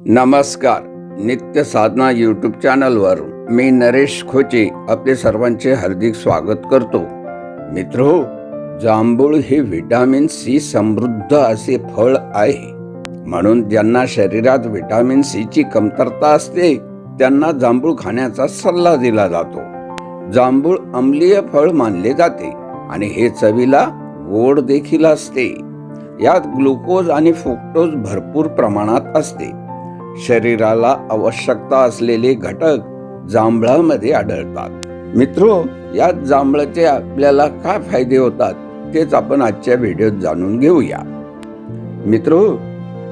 नमस्कार. नित्य साधना यूट्यूब चॅनलवर मी नरेश खोचे आपले सर्वांचे हार्दिक स्वागत करतो. मित्रो जांभूळ हे व्हिटॅमिन सी समृद्ध असे फळ आहे. म्हणून ज्यांना शरीरात व्हिटॅमिन सीची कमतरता असते त्यांना जांभूळ खाण्याचा सल्ला दिला जातो. जांभूळ अम्लीय फळ मानले जाते आणि हे चवीला गोड देखील असते. यात ग्लुकोज आणि फ्रुक्टोज भरपूर प्रमाणात असते. शरीराला आवश्यकता असलेले घटक जांभळामध्ये आढळतात. मित्रो या जांभळाचे आपल्याला काय फायदे होतात तेच आपण आजच्या व्हिडिओत जाणून घेऊया. मित्रो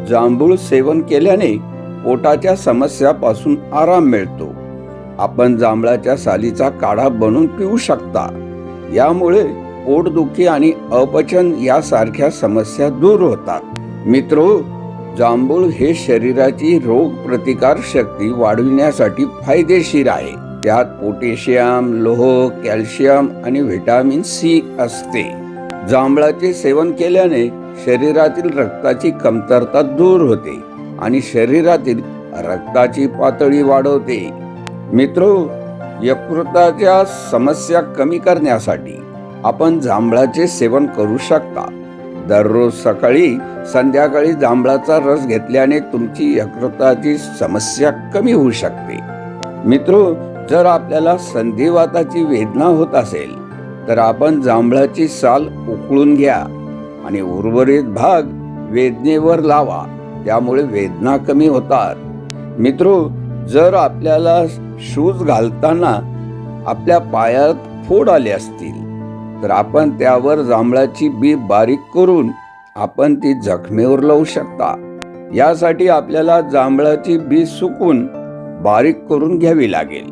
जांभूळ सेवन केल्याने पोटाच्या समस्यापासून आराम मिळतो. आपण जांभळाच्या सालीचा काढा बनवून पिऊ शकता. यामुळे पोटदुखी आणि अपचन यासारख्या समस्या दूर होतात. मित्रो जांभूळ हे शरीराची रोग प्रतिकार शक्ती वाढविण्यासाठी फायदेशीर आहे. त्यात पोटॅशियम लोह कॅल्शियम आणि व्हिटॅमिन सी असते. जांभळाचे सेवन केल्याने शरीरातील रक्ताची कमतरता दूर होते आणि शरीरातील रक्ताची पातळी वाढवते. मित्रो यकृताच्या समस्या कमी करण्यासाठी आपण जांभळाचे सेवन करू शकता. दररोज सकाळी संध्याकाळी जांभळाचा रस घेतल्याने तुमची यकृताची समस्या कमी होऊ शकते. मित्र जर आपल्याला संधिवाताची वेदना होत असेल तर आपण जांभळाची साल उकळून घ्या आणि उर्वरित भाग वेदनेवर लावा त्यामुळे वेदना कमी होतात. मित्रो जर आपल्याला शूज घालताना आपल्या पायात फोड आले असतील तर आपण त्यावर जांभळाची बी बारीक करून आपण ती जखमेवर लावू शकता. यासाठी आपल्याला जांभळाची बी सुकून बारीक करून घ्यावी लागेल.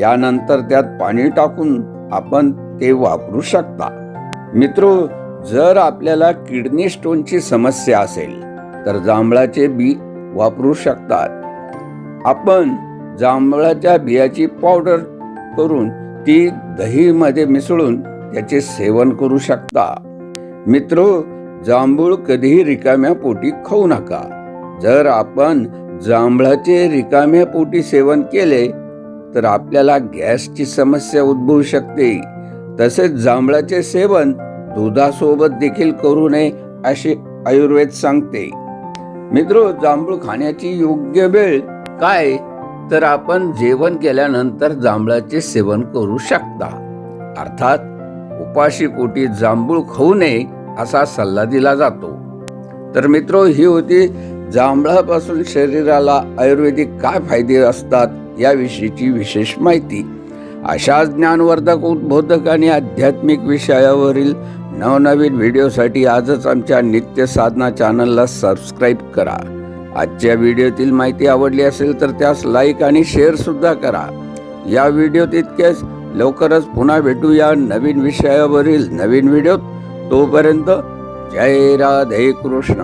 यानंतर त्यात पाणी टाकून आपण ते वापरू शकता. मित्रो जर आपल्याला किडनी स्टोनची समस्या असेल तर जांभळाचे बी वापरू शकतात. आपण जांभळाच्या बियाची पावडर करून ती दहीमध्ये मिसळून त्याचे सेवन करू शकता. मित्र जांभूळ कधीही रिकाम्या पोटी खाऊ नका. जर आपण जांभळाचे रिकाम्या पोटी सेवन केले तर आपल्याला गॅसची समस्या उद्भवू शकते. तसेच जांभळाचे सेवन दुधासोबत देखील करू नये असे आयुर्वेद सांगते. मित्र जांभूळ खाण्याची योग्य वेळ काय? तर आपण जेवण केल्यानंतर जांभळाचे सेवन करू शकता. अर्थात उपाशी पोटी जांभूळ खाऊ नये असा सल्ला दिला जातो. तर मित्रो ही होती जांभळापासून शरीराला आयुर्वेदिक काय फायदे असतात याविषयीची विशेष माहिती. अशा ज्ञानवर्धक उद्बोधक आणि आध्यात्मिक विषयावरील नवनवीन व्हिडिओसाठी आजच आमच्या नित्य साधना चॅनलला सबस्क्राईब करा. आजच्या व्हिडिओतील माहिती आवडली असेल तर त्यास लाईक आणि शेअर सुद्धा करा. या व्हिडिओत इतकेच. लवकरच पुन्हा भेटूया नवीन विषयावरील नवीन व्हिडिओत. तोपर्यंत जय राधे कृष्ण.